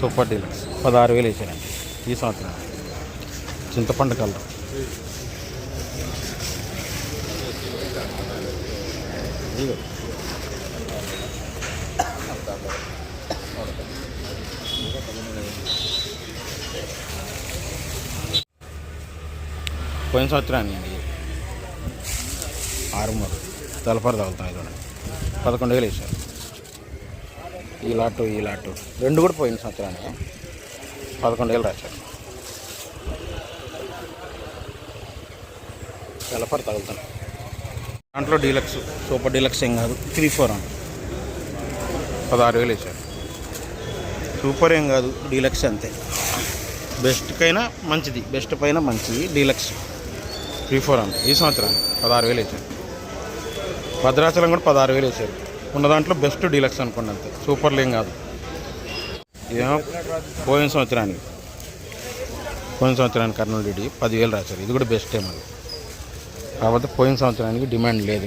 Super deluxe. పదహారు వేలు వేసారండి ఈ సంవత్సరం. చింతపండు కలర్. పోయిన సంవత్సరాన్ని అండి. ఆరుమూరు. తలపర తగులుతాం ఇది పదకొండు వేలు వేసారు. ఈ లాటు ఈ లాటు రెండు కూడా పోయిన సంవత్సరానికి. పదకొండు వేలు రాశారు. తలపర తగులుతాను దాంట్లో డీలక్స్ సూపర్ డీలక్స్ ఏం కాదు. త్రీ ఫోర్ అని పదహారు వేలు వేసారు సూపర్ ఏం కాదు డీలక్స్ అంతే. బెస్ట్కైనా మంచిది బెస్ట్ పైన మంచిది డీలక్స్. త్రీ ఫోర్ అంతే ఈ సంవత్సరానికి పదహారు వేలు వేసారు భద్రాచలం కూడా పదహారు వేలు వేసారు ఉన్న దాంట్లో బెస్ట్ డీలక్స్ అనుకోండి అంతే. సూపర్లు ఏం కాదు. ఏమో పోయిన సంవత్సరానికి. పోయిన సంవత్సరానికి కర్నూలు డిడి పదివేలు రాశారు. ఇది కూడా బెస్టే ఏమో కాకపోతే పోయిన సంవత్సరానికి డిమాండ్ లేదు.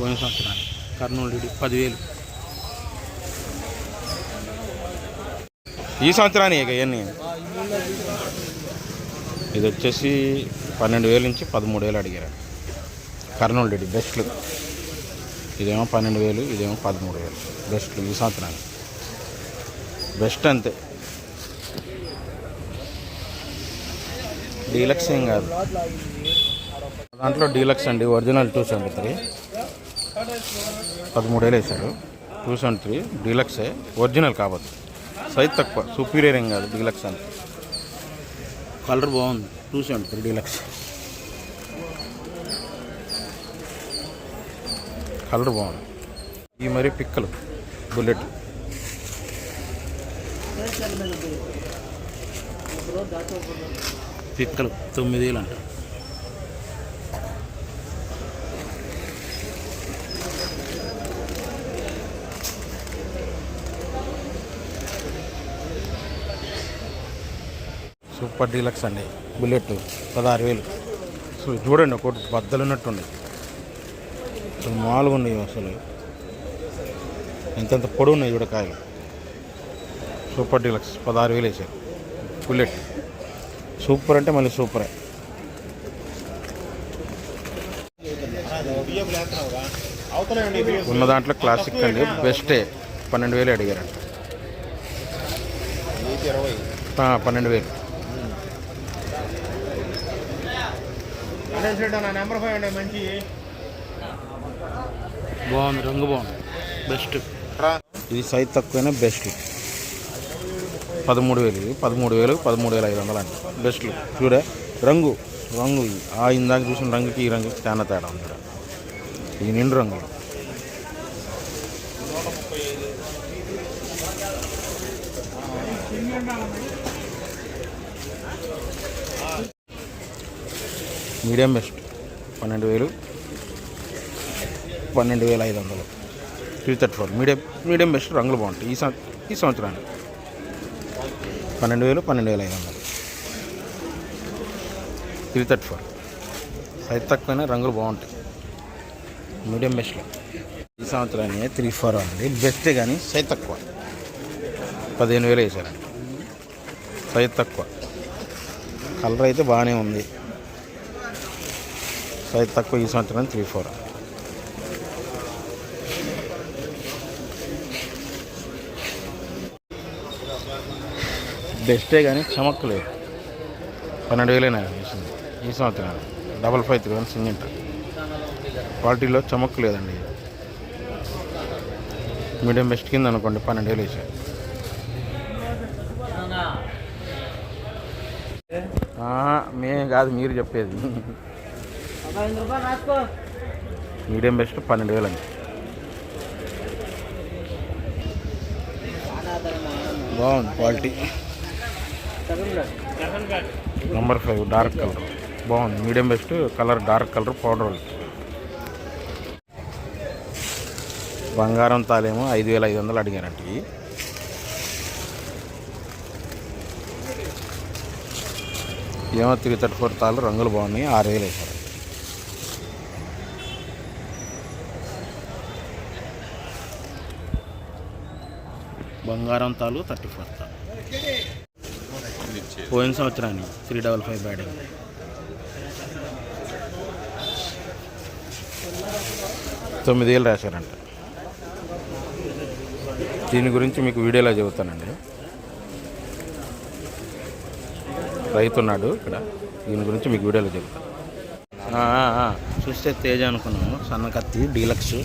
పోయిన సంవత్సరానికి కర్నూలు డిడి పదివేలు. ఈ సంవత్సరానికి ఇక ఇవన్నీ. ఇది వచ్చేసి పన్నెండు వేల నుంచి పదమూడు వేలు అడిగారు. కర్నూలు రెడ్డి బెస్ట్లు ఇదేమో పన్నెండు వేలు ఇదేమో పదమూడు వేలు బెస్ట్లు ఈ సంవత్సరానికి. బెస్ట్ అంతే. డీలక్స్ ఏం కాదు. దాంట్లో డీలక్స్ అండి ఒరిజినల్ టూ సెవెంటీ త్రీ. పదమూడు వేలు వేశారు. టూ సెవెంటీ త్రీ డీలక్సే. ఒరిజినల్ కాబట్టి సైజ్ తక్కువ సుపీరియర్ ఏం కాదు డీలక్స్ అంతే. కలర్ బాగుంది. Two seventy three deluxe colour బాగుంది. ఈ మరి పిక్కలు బుల్లెట్. పిక్కలు తొమ్మిది వేలు అంటారు సూపర్ డీలక్స్ అండి. బుల్లెట్ పదహారు వేలు. సో చూడండి ఒకటి బద్దలు ఉన్నట్టుంది. అసలు మామూలుగా ఉన్నాయి అసలు. ఎంతెంత పొడవు ఉన్నాయి చూడకాయలు సూపర్ డీలక్స్ పదహారు వేలు వేసారు. బుల్లెట్. సూపర్ అంటే మళ్ళీ సూపరే. ఉన్న దాంట్లో క్లాసిక్ అండి. బెస్టే పన్నెండు వేలు అడిగారంట. పన్నెండు వేలు. నెంబర్ ఫైవ్ అండి మంచి బాగుంది రంగు బాగుంది. బెస్ట్ ఇది సైజ్ తక్కువైనా బెస్ట్ పదమూడు వేలు ఇది. పదమూడు వేలు పదమూడు వేల ఐదు వందలు అండి. బెస్ట్లు చూడే రంగు. రంగు ఇది. ఆ ఇందాక చూసిన రంగుకి ఈ రంగుకి చాలా తేడా ఉంది. ఈ నిండు రంగు. Medium best. పన్నెండు వేలు. పన్నెండు వేల ఐదు వందలు. Three thirty four medium medium best రంగులు బాగుంటాయి. ఈ సంవత్సరం ఈ సంవత్సరానికి. పన్నెండు వేలు పన్నెండు వేల ఐదు వందలు. త్రీ థర్టీ ఫోర్ సైజ్ తక్కువైనా రంగులు బాగుంటాయి. మీడియం బెస్ట్లో. ఈ సంవత్సరాన్ని త్రీ ఫోర్ అండి బెస్ట్ కానీ సైజ్ తక్కువ. పదిహేను వేలు వేసారండి. సైజ్ తక్కువ. కలర్ అయితే బాగానే ఉంది. సైజ్ తక్కువ ఈ సంవత్సరం త్రీ ఫోర్. బెస్టే కానీ చమక్కలేదు. పన్నెండు వేలైనా వేసింది. ఈ సంవత్సరం డబల్ ఫైవ్ త్రీ వన్ సింగింట. క్వాలిటీలో చమక్కు లేదండి మీడియం బెస్ట్ కింద అనుకోండి పన్నెండు వేలు వేసారు. మేము కాదు మీరు చెప్పేది. మీడియం బెస్ట్ పన్నెండు వేలు అండి బాగుంది quality. Number five dark colour. బాగుంది. Medium best colour dark colour powder బంగారం తాలేమో ఐదు వేల ఐదు వందలు అడిగారంట ఏమో త్రీ థర్టీ ఫోర్ తాళ్ళు రంగులు బాగున్నాయి. ఆరు వేలు వేశారు. బంగారం తాలు థర్టీ ఫోర్ తాలు పోయిన సంవత్సరాన్ని త్రీ డబల్ ఫైవ్ బ్యాడింగ్ తొమ్మిది ఏళ్ళు రాశారంట. దీని గురించి మీకు వీడియోలో చెబుతానండి. రైతు ఉన్నాడు ఇక్కడ. దీని గురించి మీకు వీడియోలో చెబుతాను. చూస్తే తేజ అనుకున్నాము. సన్నకత్తి deluxe.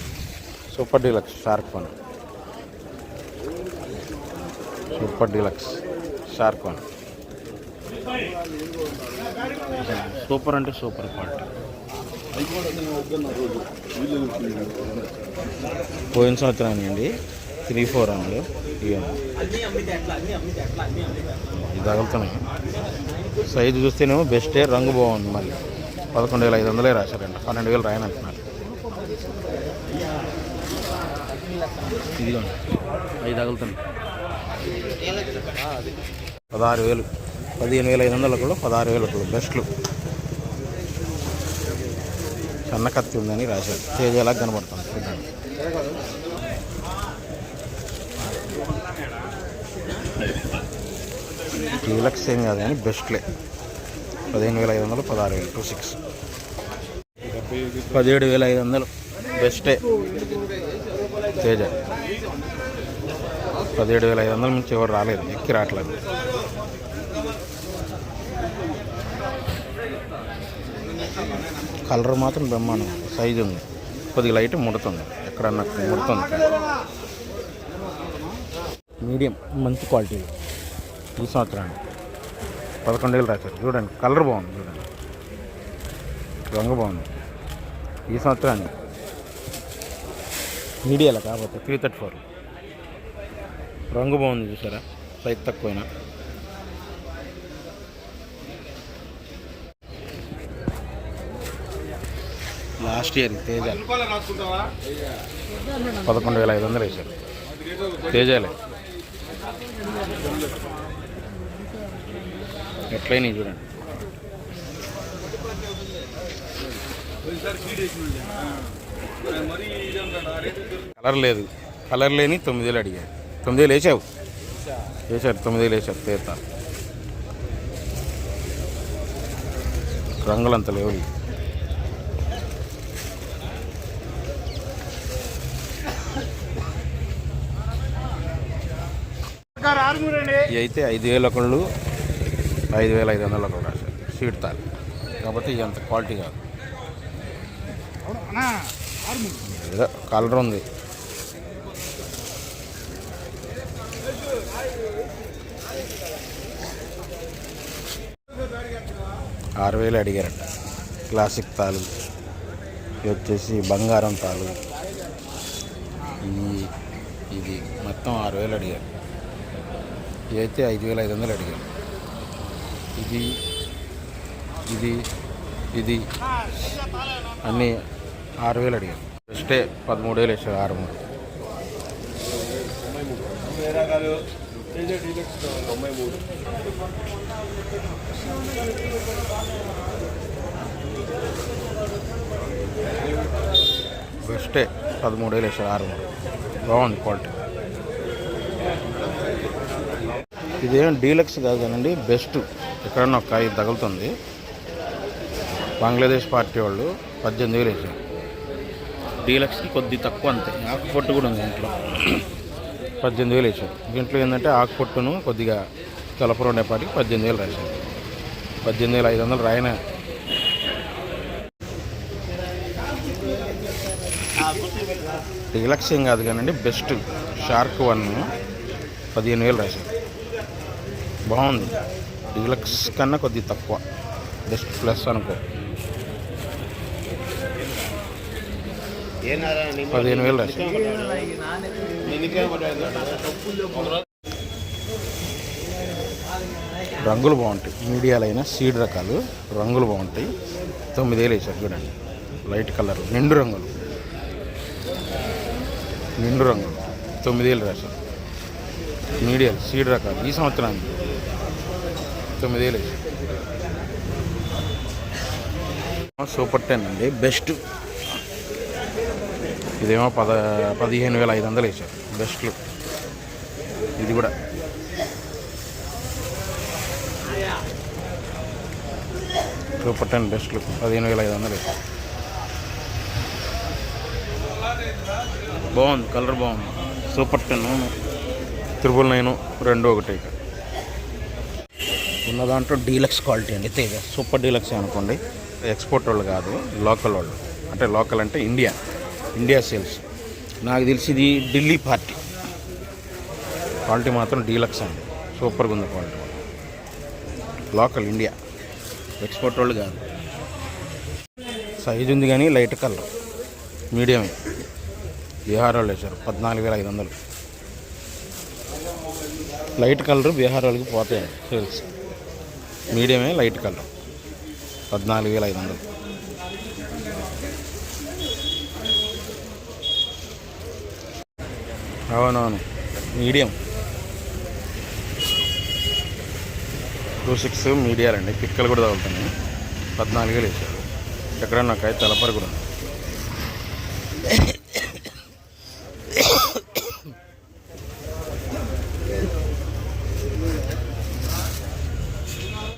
Super deluxe shark one super deluxe. Shark one super అంటే సూపర్ క్వాలిటీ. పోయిన సంవత్సరం అండి త్రీ ఫోర్ అండి. ఇవ్వండి ఇది తగులుతున్నాయి. సైజు చూస్తేనేమో బెస్టే రంగు బాగుంది మళ్ళీ పదకొండు వేల ఐదు వందలే రాశారంట. పన్నెండు వేలు రాయనంటున్నారు. ఇదిగోండి. అవి తగులుతున్నాయి. పదహారు వేలు. పదిహేను వేల ఐదు వందలు కూడా పదహారు వేలు కూడా. బెస్ట్లు సన్న కత్తి ఉందని రాశారు. తేజలా కనబడుతుంది చూడండి. డీలక్స్ ఏం కాదు కానీ బెస్ట్లే పదిహేను వేల ఐదు వందలు పదహారు వేలు. టూ సిక్స్ పదిహేడు వేల ఐదు వందలు. బెస్టే తేజ. పదిహేడు వేల ఐదు వందల నుంచి ఎవరు రాలేదు ఎక్కి రావట్లేదు. కలర్ మాత్రం బ్రహ్మాండం సైజు ఉంది. కొద్దిగా లైట్ ముడుతుంది ఎక్కడన్నా ముడుతుంది. మీడియం మంచి క్వాలిటీ ఈ సంవత్సరానికి. పదకొండు వేలు రాశారు. చూడండి కలర్ బాగుంది చూడండి. రంగు బాగుంది. ఈ సంవత్సరాన్ని మీడియాలో కాబట్టి త్రీ థర్టీ ఫోర్. రంగు బాగుంది చూసారా? సైజ్ తక్కువైనా. లాస్ట్ ఇయర్ తేజాలు పదకొండు వేల ఐదు వందలు వేశారు. తేజాలే. ఎట్లయినాయి చూడండి. కలర్ లేదు. కలర్ లేని తొమ్మిది వేలు అడిగాడు తొమ్మిది లేచావు? లేచారు వేశారు తొమ్మిది లేచారు వేశారు తీర్థ రంగులంత లేవు. ఇవి. అయితే ఐదు వేల ఒకళ్ళు ఐదు వేల ఐదు వందల ఒకళ్ళు రాశారు. సీట్ తాలి కాబట్టి ఇది అంత క్వాలిటీ కాదు. ఏదో కలర్ ఉంది. ఆరు వేలు అడిగారట. క్లాసిక్ తాలు ఇది వచ్చేసి బంగారం తాలు ఇది ఇది మొత్తం ఆరు వేలు అడిగారు. ఇదైతే ఐదు వేల ఐదు వందలు అడిగారు. ఇది ఇది ఇది అన్నీ ఆరు వేలు అడిగారు. ఫస్టే పదమూడు వేలు వేసారు ఆరు మూడు బెస్టే పదమూడు వేలు వేసారు ఆరు మూడు బాగుంది క్వాలిటీ. ఇదేం డీలక్స్ కాదు కానండి బెస్ట్. ఎక్కడన్నా ఒక కాయ తగులుతుంది. బంగ్లాదేశ్ పార్టీ వాళ్ళు పద్దెనిమిది వేలు వేసారు. డీలక్స్కి కొద్ది తక్కువ అంతే. ఆకు పొట్టు కూడా ఉంది ఇంట్లో. పద్దెనిమిది వేలు వేసారు దీంట్లో ఏంటంటే ఆకుపొట్టును కొద్దిగా తెలపరు ఉండేపాటికి పద్దెనిమిది వేలు రాశాం పద్దెనిమిది వేల ఐదు వందలు రాయన. డీలక్స్ ఏం కాదు కానండి బెస్ట్ షార్క్ వన్ పదిహేను వేలు రాశారు. బాగుంది. డీలక్స్ కన్నా కొద్దిగా తక్కువ. బెస్ట్ ప్లస్ అనుకో. పదిహేను వేలు రంగులు బాగుంటాయి. మీడియాలైన సీడ్ రకాలు రంగులు బాగుంటాయి. తొమ్మిది వేలు వేసారు చూడండి. లైట్ కలర్ నిండు రంగులు. నిండు రంగులు. తొమ్మిది వేలు రాశారు. మీడియాలు సీడ్ రకాలు. ఈ సంవత్సరానికి తొమ్మిది వేలు వేసారు సూపర్ టెన్ అండి. బెస్ట్ ఇదేమో పద పదిహేను వేల ఐదు వందలు వేసారు బెస్ట్లు ఇది కూడా. సూపర్ టెన్ బెస్ట్ పదిహేను వేల ఐదు వందలు బాగుంది కలర్ బాగుంది. సూపర్ టెన్ త్రిపుల్ నైన్ రెండు ఒకటి ఇక్కడ. ఉన్న దాంట్లో డీలక్స్ క్వాలిటీ అండి. తేజ సూపర్ డీలక్స్ అనుకోండి. ఎక్స్పోర్ట్ వాళ్ళు కాదు లోకల్ వాళ్ళు. అంటే లోకల్ అంటే ఇండియా ఇండియా సేల్స్ నాకు తెలిసి ఇది ఢిల్లీ పార్టీ. క్వాలిటీ మాత్రం డీలక్స్ అండి. సూపర్గా ఉంది క్వాలిటీ లోకల్ ఇండియా ఎక్స్పోర్ట్ వాళ్ళు కాదు. సైజ్ ఉంది కానీ లైట్ కలర్ మీడియమే బీహార్ వాళ్ళు వేశారు. పద్నాలుగు వేల ఐదు వందలు. లైట్ కలర్ బీహార్ వాళ్ళకి పోతాయి సేల్స్ మీడియమే లైట్ కలర్ పద్నాలుగు వేల ఐదు వందలు. అవునవును. మీడియం. టూ సిక్స్ మీడియాలండి పిక్కలు కూడా తగులుతున్నాయి. పద్నాలుగు వేలు వేసారు ఎక్కడన్నా కాయ తలపరి కూడా ఉంది